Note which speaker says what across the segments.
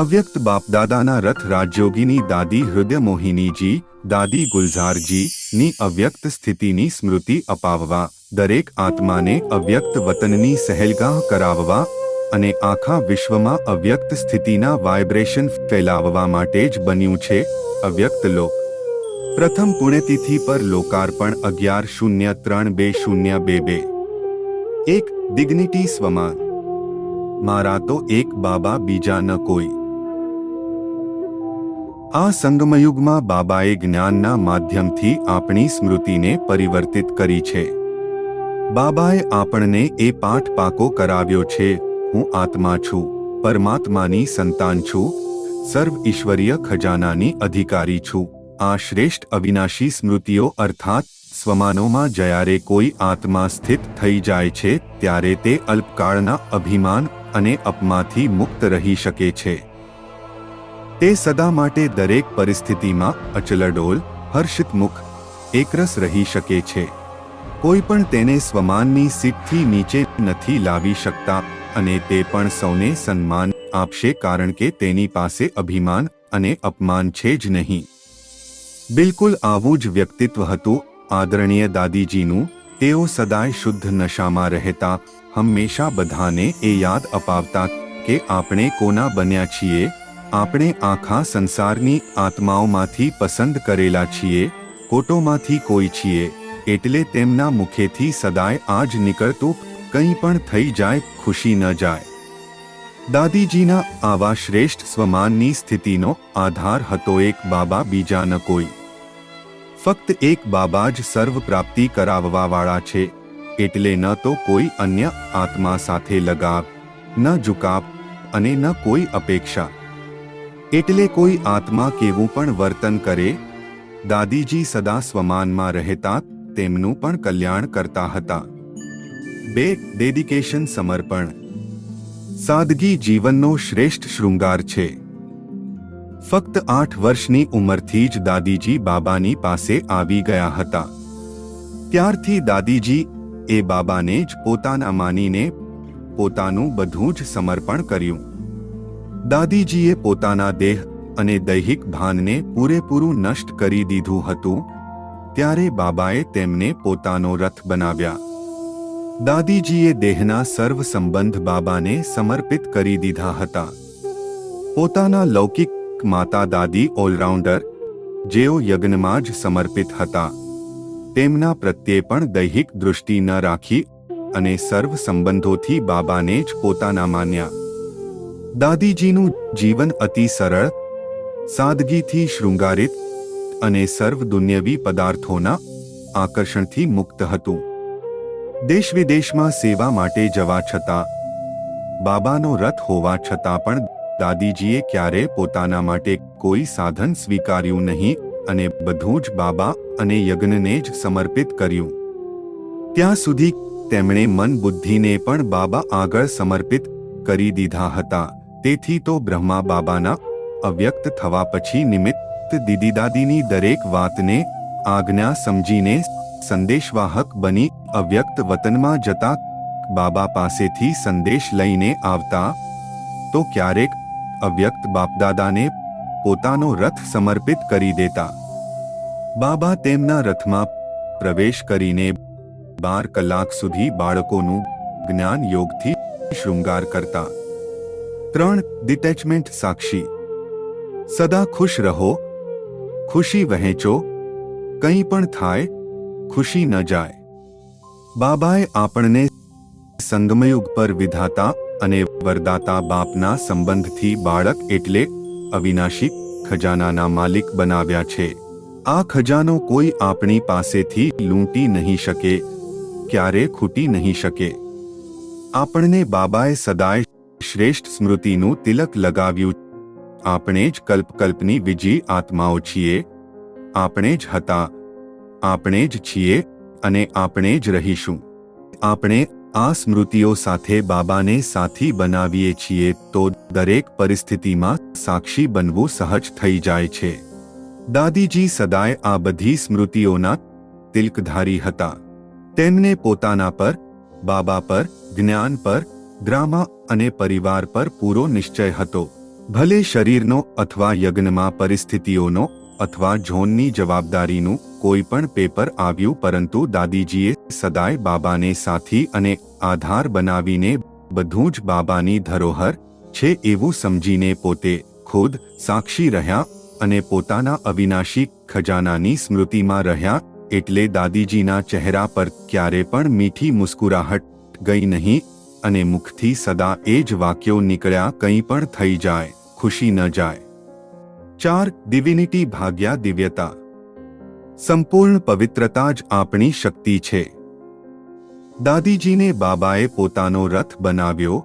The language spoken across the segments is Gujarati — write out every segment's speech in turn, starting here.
Speaker 1: અવ્યક્ત બાપદાદાના રથ રાજયોગીની દાદી હૃદયમોહિનીજી, દાદી ગુલઝારજી ની અવ્યક્ત સ્થિતિની સ્મૃતિ અપાવવા, દરેક આત્માને અવ્યક્ત વતનની સહેલગાહ કરાવવા અને આખા વિશ્વમાં અવ્યક્ત સ્થિતિના વાઇબ્રેશન ફેલાવવા માટે જ બન્યું છે અવ્યક્ત લોક. પ્રથમ પુણ્યતિથિ પર લોકાર્પણ અગિયાર શૂન્ય ત્રણ બે શૂન્ય બે બે. એક દિગ્નિટી સ્વમાન મારા તો એક બાબા બીજા ન કોઈ. આ સંગમયુગમાં બાબાએ જ્ઞાનના માધ્યમથી આપણી સ્મૃતિને પરિવર્તિત કરી છે. બાબાએ આપણને એ પાઠ પાકો કરાવ્યો છે, હું આત્મા છું, પરમાત્માની સંતાન છું, સર્વ ઈશ્વરીય ખજાનાની અધિકારી છું. આ શ્રેષ્ઠ અવિનાશી સ્મૃતિઓ અર્થાત સ્વમાનોમાં જ્યારે કોઈ આત્મા સ્થિત થઈ જાય છે, ત્યારે તે અલ્પકાળના અભિમાન અને અપમાંથી મુક્ત રહી શકે છે. તે સદા માટે દરેક પરિસ્થિતિમાં અચલડોલ હર્ષિત મુખ, એકરસ રહી શકે છે. કોઈ પણ તેને સ્વમાનની સીટથી નીચે નથી લાવી શકતા અને તે પણ સૌને સન્માન આપશે કારણ કે તેની પાસે અભિમાન અને અપમાન છે જ નહીં. બિલકુલ આવું જ વ્યક્તિત્વ હતું આદરણીય દાદીજીનું, તેઓ સદાય શુદ્ધ નશામાં રહેતા, હંમેશા બધાને એ યાદ અપાવતા કે આપણે કોના બન્યા છીએ આપણે આખા સંસારની આત્માઓમાંથી પસંદ કરેલા છીએ, કોટોમાંથી કોઈ છીએ, એટલે તેમના મુખેથી સદાય આ જ નીકળતું કંઈ પણ થઈ જાય, ખુશી ન જાય. દાદીજીના આવા શ્રેષ્ઠ સ્વમાનની સ્થિતિનો આધાર હતો એક બાબા બીજા ન કોઈ. ફક્ત એક બાબા જ સર્વ પ્રાપ્તિ કરાવવાવાળા છે, એટલે ન તો કોઈ અન્ય આત્મા સાથે લગાવ ન ઝુકાવ અને ન કોઈ અપેક્ષા. એટલે કોઈ આત્મા કેવું પણ વર્તન કરે? દાદીજી સદા સ્વમાનમાં રહેતા, તેમનું પણ કલ્યાણ કરતા હતા. બે, ડેડિકેશન સમર્પણ. સાદગી જીવનનો શ્રેષ્ઠ શૃંગાર છે. ફક્ત આઠ વર્ષની ઉંમરથી જ દાદીજી બાબાની પાસે આવી ગયા હતા. ત્યારથી દાદીજી એ બાબાને જ પોતાના માનીને પોતાનું બધું જ સમર્પણ કર્યું. દાદીજીએ પોતાના દેહ અને દૈહિક ભાનને પૂરેપૂરું નષ્ટ કરી દીધું હતું, ત્યારે બાબાએ તેમને પોતાનો રથ બનાવ્યા. દાદીજીએ દેહના સર્વ સંબંધ બાબાને સમર્પિત કરી દીધા હતા. પોતાના લૌકિક માતા દાદી ઓલરાઉન્ડર, જેઓ યજ્ઞમાં જ સમર્પિત હતા, તેમના પ્રત્યે પણ દૈહિક દૃષ્ટિ ન રાખી અને સર્વ સંબંધોથી બાબાને જ પોતાના માન્યા. દાદીજીનું જીવન અતિ સરળ, સાદગીથી શૃંગારિત અને સર્વ દુન્યવી પદાર્થોના આકર્ષણથી મુક્ત હતું. દેશ વિદેશમાં સેવા માટે જવા છતાં, બાબાનો રથ હોવા છતાં પણ દાદીજીએ ક્યારે પોતાના માટે કોઈ સાધન સ્વીકાર્યું નહીં અને બધું જ બાબા અને યજ્ઞને જ સમર્પિત કર્યું. ત્યાં સુધી તેમણે મન બુદ્ધિને પણ બાબા આગળ સમર્પિત કરી દીધા હતા. તેથી તો બ્રહ્મા બાબાના અવ્યક્ત થવા પછી નિમિત્ત દીદી દાદીની દરેક વાતને આજ્ઞા સમજીને સંદેશવાહક બની અવ્યક્ત વતનમાં જતા બાબા પાસેથી સંદેશ લઈને આવતા, તો ક્યારેક અવ્યક્ત બાપદાદાને પોતાનો રથ સમર્પિત કરી દેતા. બાબા તેમના રથમાં પ્રવેશ કરીને બાર કલાક સુધી બાળકોનું જ્ઞાન યોગથી શૃંગાર કરતા. ત્રણ ડિટેચમેન્ટ સાક્ષી. સદા ખુશ રહો, ખુશી વહેંચો, કંઈ પણ થાય, ખુશી ન જાય. બાબાએ આપણને સંગમયુગ પર વિધાતા અને વરદાતા બાપના સંબંધથી બાળક એટલે અવિનાશી ખજાનાના માલિક બનાવ્યા છે. આ ખજાનો કોઈ આપણી પાસેથી લૂંટી નહીં શકે, ક્યારે ખૂટી નહીં શકે. આપણને બાબાએ સદાય શ્રેષ્ઠ સ્મૃતિનું તિલક લગાવ્યું. આપણે જ કલ્પકલ્પની વિજી આત્માઓ છીએ. આપણે જ હતા. આપણે જ છીએ અને આપણે જ રહીશું. આપણે આ સ્મૃતિઓ સાથે બાબાને સાથી બનાવીએ છીએ તો દરેક પરિસ્થિતિમાં સાક્ષી બનવું સહજ થઈ જાય છે. દાદીજી સદાય આ બધી સ્મૃતિઓના તિલકધારી હતા. તેમને પોતાના પર, બાબા પર, જ્ઞાન પર ડ્રામા અને પરિવાર પર પૂરો નિશ્ચય હતો. ભલે શરીરનો અથવા યજ્ઞમાં પરિસ્થિતિઓનો અથવા ઝોનની જવાબદારીનું કોઈ પણ પેપર આવ્યું પરંતુ દાદીજીએ સદાય બાબાને સાથી અને આધાર બનાવીને બધું જ બાબાની ધરોહર છે એવું સમજીને પોતે ખુદ સાક્ષી રહ્યા અને પોતાના અવિનાશી ખજાનાની સ્મૃતિમાં રહ્યા એટલે દાદીજીના ચહેરા પર ક્યારે પણ મીઠી મુસ્કુરાહટ ગઈ નહીં અને મુખથી સદા એ જ વાક્યો નીકળ્યા, કંઈ પણ થઈ જાય, ખુશી ન જાય. ચાર ડિવિનિટી ભાગ્યા દિવ્યતા. સંપૂર્ણ પવિત્રતા જ આપણી શક્તિ છે. દાદીજીને બાબાએ પોતાનો રથ બનાવ્યો.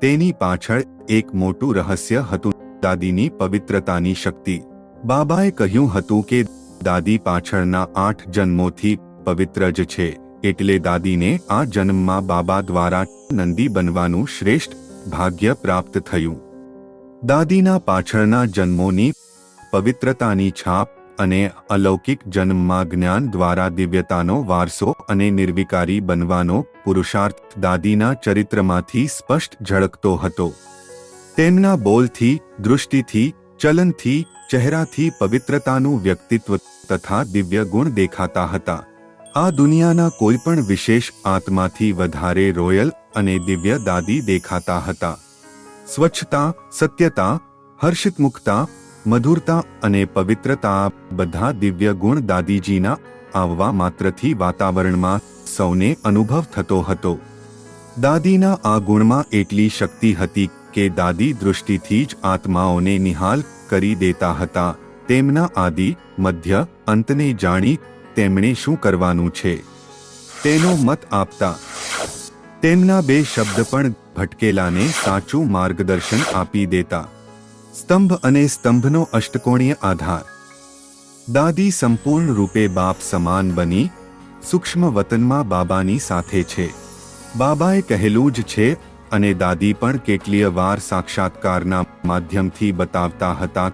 Speaker 1: તેની પાછળ એક મોટું રહસ્ય હતું, દાદીની પવિત્રતાની શક્તિ. બાબાએ કહ્યું હતું કે દાદી પાછળના આઠ જન્મોથી પવિત્ર જ છે. એટલે દાદીને આ જન્મમાં બાબા દ્વારા નંદી બનવાનું શ્રેષ્ઠ ભાગ્ય પ્રાપ્ત થયું. દાદીના પાછળના જન્મોની પવિત્રતાની છાપ અને અલૌકિક જન્મમાં જ્ઞાન દ્વારા દિવ્યતાનો વારસો અને નિર્વિકારી બનવાનો પુરુષાર્થ દાદીના ચરિત્રમાંથી સ્પષ્ટ ઝળકતો હતો. તેમના બોલથી, દૃષ્ટિથી, ચલનથી, ચહેરાથી પવિત્રતાનું વ્યક્તિત્વ તથા દિવ્ય ગુણ દેખાતા હતા. આ દુનિયાના કોઈ પણ વિશેષ આત્માથી વધારે રોયલ અને દિવ્ય દાદી દેખાતા હતા. સ્વચ્છતા, સત્યતા હર્ષિતમુખતા મધુરતા અને પવિત્રતા બધા દિવ્ય ગુણ દાદીજીના આવવા માત્રથી વાતાવરણમાં સૌને અનુભવ થતો હતો. દાદીના આ ગુણમાં એટલી શક્તિ હતી કે દાદી દૃષ્ટિથી જ આત્માઓને નિહાલ કરી દેતા હતા. તેમના આદિ, મધ્ય, અંતને જાણી તેમણે શું કરવાનું છે? તેનો મત આપતા તેમના બે શબ્દ પણ ભટકેલાને સાચું માર્ગદર્શન આપી દેતા. સ્તંભ અને સ્તંભનો અષ્ટકોણીય આધાર. દાદી સંપૂર્ણ રૂપે બાપ સમાન બની, સૂક્ષ્મ વતનમાં બાબાની સાથે છે. બાબાએ કહેલું જ છે અને દાદી પણ કેટલીય વાર સાક્ષાત્કારના માધ્યમથી બતાવતા હતા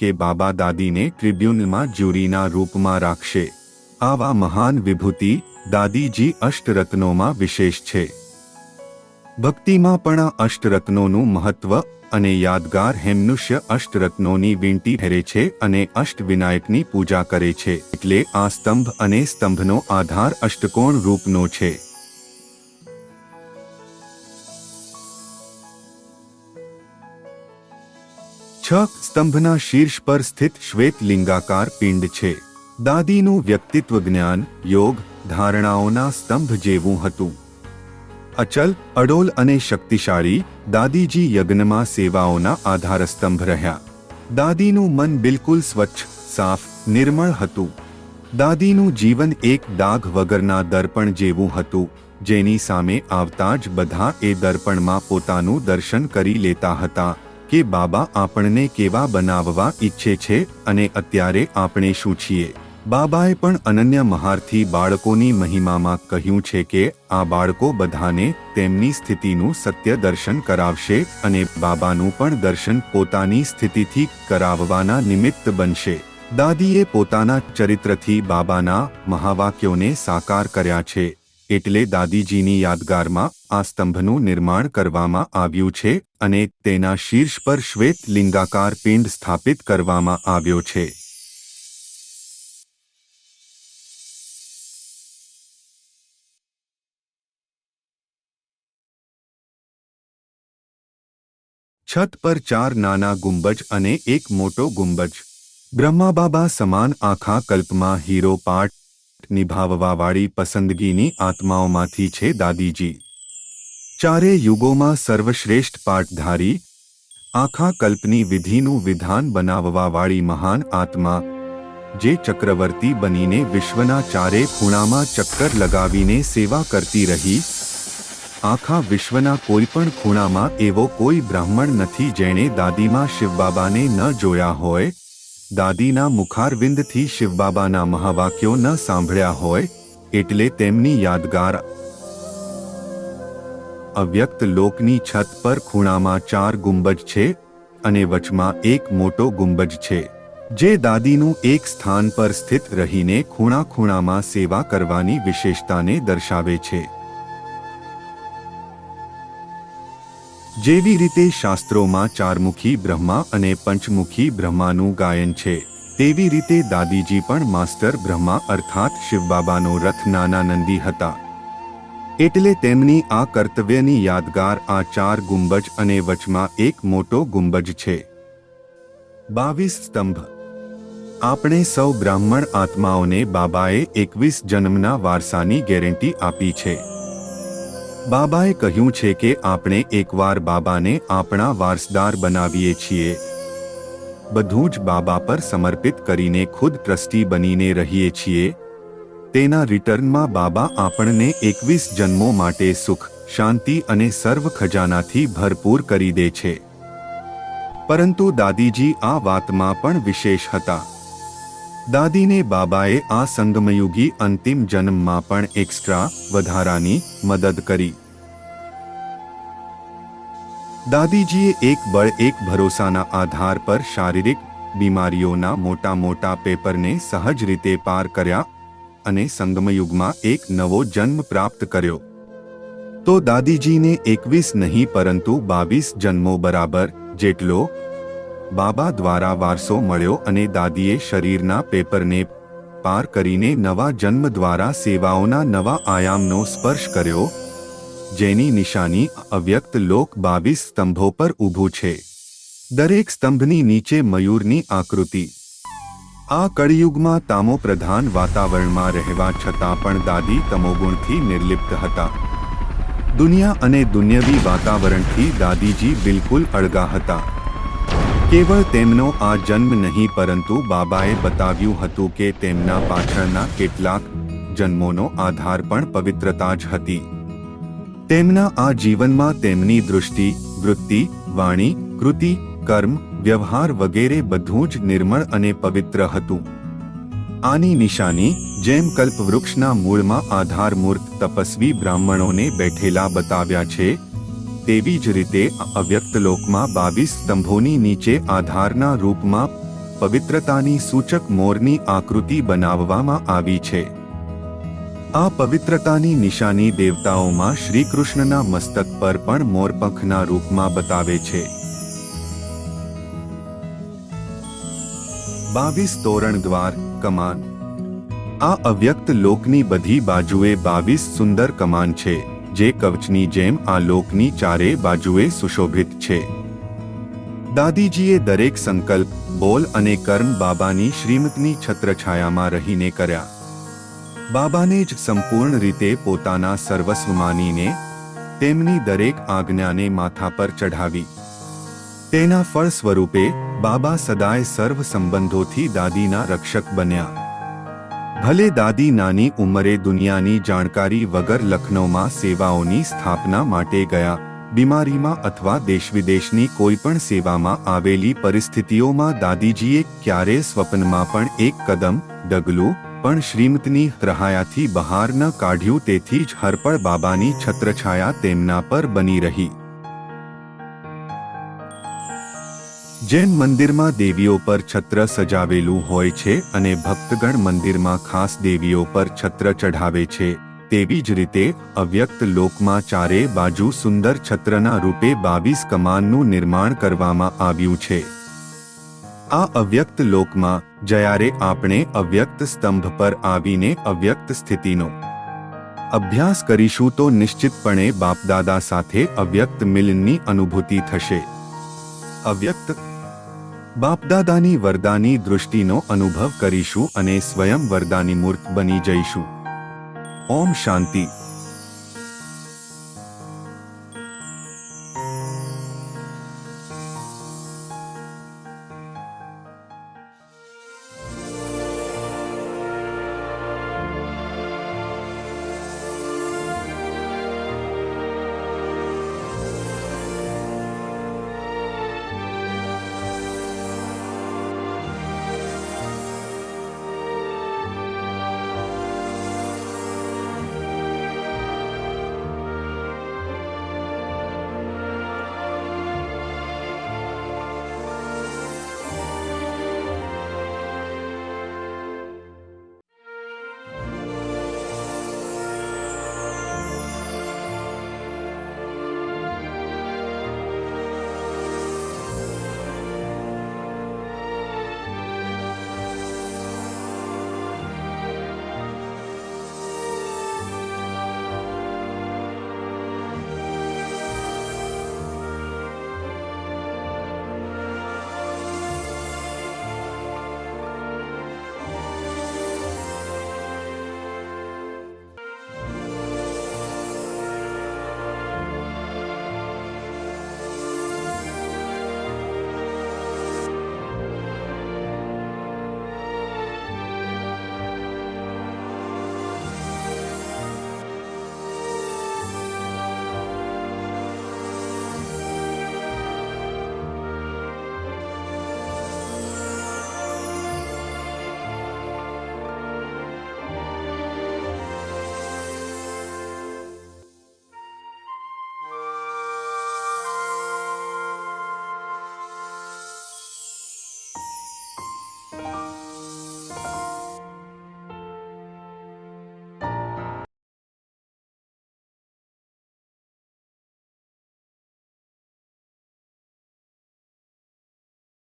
Speaker 1: કે બાબા દાદીને ટ્રિબ્યુનલમાં જ્યુરીના રૂપમાં રાખશે. આવા મહાન વિભૂતિ દાદીજી અષ્ટરત્નોમાં વિશેષ છે. ભક્તિમાં પણ આ અષ્ટરત્નોનું મહત્વ અને યાદગાર હેમનુષ્ય અષ્ટરત્નોની વીંટી હેરે છે અને અષ્ટ વિનાયકની પૂજા કરે છે. એટલે આ સ્તંભ અને સ્તંભનો આધાર અષ્ટકોણ રૂપનો છે. છ સ્તંભના શીર્ષ પર સ્થિત શ્વેત લિંગાકાર પિંડ છે. દાદીનું વ્યક્તિત્વ જ્ઞાન, યોગ, ધારણાઓના સ્તંભ જેવું હતું. અચલ, અડોલ અને શક્તિશાળી દાદીજી યજ્ઞમાં સેવાઓના આધારસ્તંભ રહ્યા. દાદીનું મન બિલકુલ સ્વચ્છ, સાફ, નિર્મળ હતું. દાદીનું જીવન એક દાગ વગરના દર્પણ જેવું હતું, જેની સામે આવતા જ બધા એ દર્પણમાં પોતાનું દર્શન કરી લેતા હતા. કે બાબા આપણને કેવા બનાવવા ઈચ્છે છે અને અત્યારે આપણે શું છીએ? બાબાએ પણ અનન્ય મહારથી બાળકોની મહિમામાં કહ્યું છે કે આ બાળકો બધાને તેમની સ્થિતિનું સત્ય દર્શન કરાવશે અને બાબાનું પણ દર્શન પોતાની સ્થિતિથી કરાવવાના નિમિત્ત બનશે. દાદીએ પોતાના ચરિત્રથી બાબાના મહાવાક્યોને સાકાર કર્યા છે. એટલે દાદીજીની યાદગારમાં આ સ્તંભનું નિર્માણ કરવામાં આવ્યું છે અને તેના શીર્ષ પર શ્વેત લિંગાકાર પિંડ સ્થાપિત કરવામાં આવ્યો છે. છત પર ચાર નાના ગુંબજ અને એક મોટો ગુંબજ. બ્રહ્મા બાબા સમાન આખા કલ્પમાં હીરો પાઠ નિભાવવાવાળી પસંદગીની આત્માઓમાંથી છે દાદીજી. ચારે યુગોમાં સર્વશ્રેષ્ઠ પાઠધારી, આખા કલ્પની વિધિનું વિધાન બનાવવાવાળી મહાન આત્મા, જે ચક્રવર્તી બનીને વિશ્વના ચારે ખૂણામાં ચક્કર લગાવીને સેવા કરતી રહી, આખા વિશ્વના કોઈ પણ ખૂણામાં એવો કોઈ બ્રાહ્મણ નથી જેણે દાદીમાં શિવબાબાને ન જોયા હોય દાદીના મુખારવિંદથી શિવબાબાના મહાવાક્યો ન સાંભળ્યા હોય એટલે તેમની યાદગાર અવ્યક્ત લોકની છત પર ખૂણામાં ચાર ગુંબજ છે અને વચમાં એક મોટો ગુંબજ છે. જે દાદીનું એક સ્થાન પર સ્થિત રહીને ખૂણા ખૂણામાં સેવા કરવાની વિશેષતાને દર્શાવે છે. જેવી રીતે શાસ્ત્રોમાં ચારમુખી બ્રહ્મા અને પંચમુખી બ્રહ્માનું ગાયન છે, તેવી રીતે દાદીજી પણ માસ્ટર બ્રહ્મા અર્થાત શિવબાબાનો રથ નાના નંદી હતા. એટલે તેમની આ કર્તવ્યની યાદગાર આ ચાર ગુંબજ અને વચમાં એક મોટો ગુંબજ છે. બાવીસ સ્તંભ. આપણે સૌ બ્રાહ્મણ આત્માઓને બાબાએ એકવીસ જન્મના વારસાની ગેરંટી આપી છે. બાબાએ કહ્યું છે કે આપણે એકવાર બાબાને આપણા વારસદાર બનાવીએ છીએ. બધું જ બાબા પર સમર્પિત કરીને ખુદ ટ્રસ્ટી બનીને રહીએ છીએ. તેના રિટર્નમાં બાબા આપણને એકવીસ જન્મો માટે સુખ, શાંતિ અને સર્વ ખજાનાથી ભરપૂર કરી દે છે. પરંતુ દાદીજી આ વાતમાં પણ વિશેષ હતા. દાદીને બાબાએ આ સંગમયુગી અંતિમ જન્મમાં પણ એક્સ્ટ્રા વધારાની મદદ કરી. દાદીજીએ એક બળ, એક ભરોસાના આધાર પર શારીરિક બીમારીઓના મોટા મોટા પેપરને સહજ રીતે પાર કર્યા અને સંગમયુગમાં એક નવો જન્મ પ્રાપ્ત કર્યો. તો દાદીજીને એકવીસ નહીં, પરંતુ બાવીસ જન્મો બરાબર જેટલો બાબા દ્વારા વારસો મળ્યો અને દાદીએ શરીરના પેપરને પાર કરીને નવા જન્મ દ્વારા સેવાઓના નવા આયામનો સ્પર્શ કર્યો. જેની નિશાની અવ્યક્ત લોક બાવીસ સ્તંભો પર ઊભું છે. દરેક સ્તંભની નીચે મયુરની આકૃતિ. આ કળિયુગમાં તામો પ્રધાન વાતાવરણમાં રહેવા છતાં પણ દાદી તમોગુણથી નિર્લિપ્ત હતા. દુનિયા અને દુન્યવી વાતાવરણથી દાદીજી બિલકુલ અળગા હતા. કેવળ તેમનો આ જન્મ નહીં, પરંતુ બાબાએ બતાવ્યું હતું કે તેમના પાછળના કેટલાક જન્મોનો આધાર પણ પવિત્રતા જ હતી. તેમના આ જીવનમાં તેમની દૃષ્ટિ, વૃત્તિ, વાણી, કૃતિ, કર્મ, વ્યવહાર વગેરે બધું જ નિર્મળ અને પવિત્ર હતું. આની નિશાની, જેમ કલ્પવૃક્ષના મૂળમાં આધારમૂર્ત તપસ્વી બ્રાહ્મણોને બેઠેલા બતાવ્યા છે, તેવી જ રીતે અવ્યક્ત લોકમાં બાવીસ સ્તંભોની નીચે આધારના રૂપમાં પવિત્રતાની સૂચક મોરની આકૃતિ બનાવવામાં આવી છે. આ પવિત્રતાની નિશાની દેવતાઓમાં શ્રી કૃષ્ણના મસ્તક પર પણ મોરપંખના રૂપમાં બતાવે છે. બાવીસ તોરણ દ્વાર, કમાન. આ અવ્યક્ત લોકની બધી બાજુએ બાવીસ સુંદર કમાન છે, જે કવચની જેમ આ લોકની ચારે બાજુએ સુશોભિત છે. દાદીજીએ દરેક સંકલ્પ, બોલ અને કર્મ બાબાની શ્રીમતની છત્રછાયામાં રહીને કર્યા. બાબાને જ સંપૂર્ણ રીતે પોતાના સર્વસ્વ માનીને તેમની દરેક આજ્ઞાને માથા પર ચઢાવી. તેના ફળ સ્વરૂપે બાબા સદાય સર્વ સંબંધોથી દાદીના રક્ષક બન્યા. ભલે દાદી નાની ઉંમરે દુનિયાની જાણકારી વગર લખનૌમાં સેવાઓની સ્થાપના માટે ગયા, બીમારીમાં અથવા દેશવિદેશની કોઈ પણ સેવામાં આવેલી પરિસ્થિતિઓમાં દાદીજીએ ક્યારે સ્વપ્નમાં પણ એક કદમ, ડગલું પણ શ્રીમતની રહાયાથી બહાર ન કાઢ્યું તેથી જ હરપળ બાબાની છત્રછાયા તેમના પર બની રહી. જૈન મંદિરમાં દેવીઓ પર છત્ર સજાવેલું હોય છે અને ભક્તગણ મંદિરમાં ખાસ દેવીઓ પર છત્ર ચઢાવે છે, તેવી જ રીતે અવ્યક્ત લોકમાં ચારે બાજુ સુંદર છત્રના રૂપે બાવીસ કમાનનું નિર્માણ કરવામાં આવ્યું છે. આ અવ્યક્ત લોકમાં જયારે આપણે અવ્યક્ત સ્તંભ પર આવીને અવ્યક્ત સ્થિતિનો અભ્યાસ કરીશું તો નિશ્ચિતપણે બાપદાદા સાથે અવ્યક્ત મિલનની અનુભૂતિ થશે. અવ્યક્ત બાપદાદાની વરદાની દૃષ્ટિનો અનુભવ કરીશું અને સ્વયં વરદાની મૂર્ત બની જઈશું. ઓમ શાંતિ.